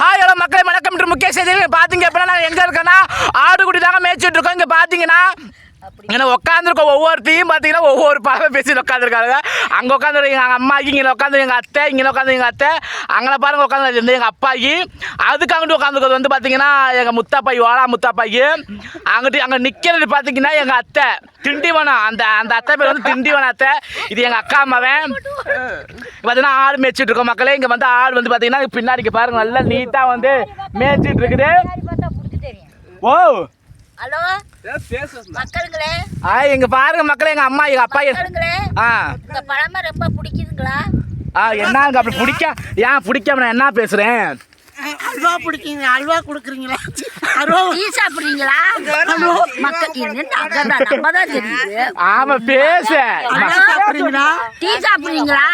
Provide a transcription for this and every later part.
Hi hello மக்களே வணக்கம். என்று முக்கிய செய்திகள் பார்த்தீங்க அப்படின்னா நாங்கள் எங்கே இருக்கோன்னா ஆடுகுடி தாங்க மேய்ச்சிட்டு இருக்கோம். இங்கே பார்த்தீங்கன்னா இங்கே உட்காந்துருக்கோம் ஒவ்வொருத்தையும் பார்த்தீங்கன்னா ஒவ்வொரு பறவை பேசிட்டு உட்காந்துருக்காங்க அங்கே உட்காந்து எங்கள் அம்மாக்கி இங்கே உட்காந்து எங்கள் அத்தை இங்கே உட்காந்து எங்கள் அத்தை அங்கே பாருங்க உட்காந்து எங்கள் அப்பாக்கி அதுக்கு அங்கிட்டு உட்காந்துருக்கிறது வந்து பார்த்தீங்கன்னா எங்கள் முத்தாப்பாய் ஓலா முத்தாப்பாய்க்கு அங்கிட்டு அங்கே நிற்கிறது பார்த்தீங்கன்னா எங்கள் அத்தை திண்டிவனம். அந்த அந்த அத்தை பேர் வந்து திண்டிவனம் அத்தை. இது எங்கள் அக்கா அம்மாவன் பார்த்தீங்கன்னா ஆடு மேய்ச்சிட்டு இருக்கோம் மக்களே. இங்கே வந்து ஆடு வந்து பார்த்தீங்கன்னா பின்னாடி இங்க பாருங்க நல்லா நீட்டாக வந்து மேய்ச்சிட்டு இருக்குது ஓ! ஹலோ? மக்களுங்களே. ஆ இங்க பாருங்க மக்களே எங்க அம்மா எங்க அப்பா ஆ. இந்த பழமை ரொம்ப பிடிக்குதுங்களா? ஆ என்னங்க அப்படி பிடிக்க ஏன் பிடிக்காம நான் என்ன பேசுறேன்? அல்வா பிடிக்குங்க அல்வா கொடுக்குறீங்களா? அல்வா டீ சாப்பிடுறீங்களா? மக்கள் ஆமா பேச. அல்வா சாப்பிட்றீங்களா? டீ சாப்பிடுறீங்களா?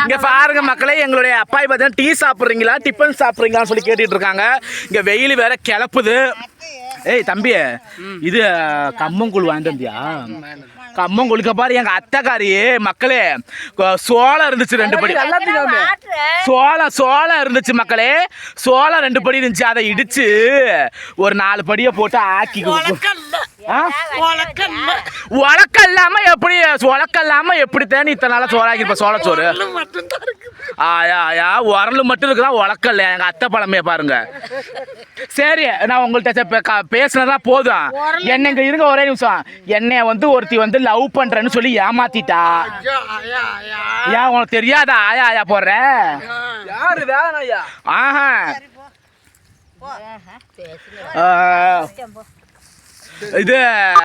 இங்க பாருங்க மக்களே எங்களுடைய அப்பாய் பார்த்தீங்கன்னா டீ சாப்பிட்றீங்களா டிஃபன் சாப்பிட்றீங்களான்னு சொல்லி கேட்டுட்டு இருக்காங்க. இங்க வெயில் வேற கிளப்புது. ஏய் தம்பி இது கம்மங்கூழ் வாங்கிட்டு வந்தியா? கம்மங்கூழுக்கு பாரு எங்க அத்தைக்காரி மக்களே சோளம் இருந்துச்சு ரெண்டு படி. சோளம் சோளம் இருந்துச்சு மக்களே. சோளம் ரெண்டு படி இருந்துச்சு அதை இடிச்சு ஒரு நாலு படியை போட்டு ஆக்கி கொடுக்கும் உலக்கல்ல ஆ? உலக்கல்ல உலக்க இல்லாம எப்படி உலக்க இல்லாம எப்படி தேனி இத்தனை நாளா சோறாக்கி இருப்ப சோளச்சோறு மட்டும்தான் இருக்குது ஆயா ஆயா உரல் மட்டும் இருக்குதான் உலக்க இல்லை எங்க அத்தை பழமைய பாருங்க. சரி நான் உங்கள்கிட்ட சே- பே- க- பேசுனதா போதும். என்ன இங்க இருங்க ஒரே நிமிஷம். என்னைய வந்து ஒருத்தி வந்து லவ் பண்றேன்னு சொல்லி ஏமாத்திட்டா. ஏன் உனக்கு தெரியாதா? ஆயா ஆயா போடுற. யாரு வேணாம் ஐயா. ஆஹா. ஆ, இது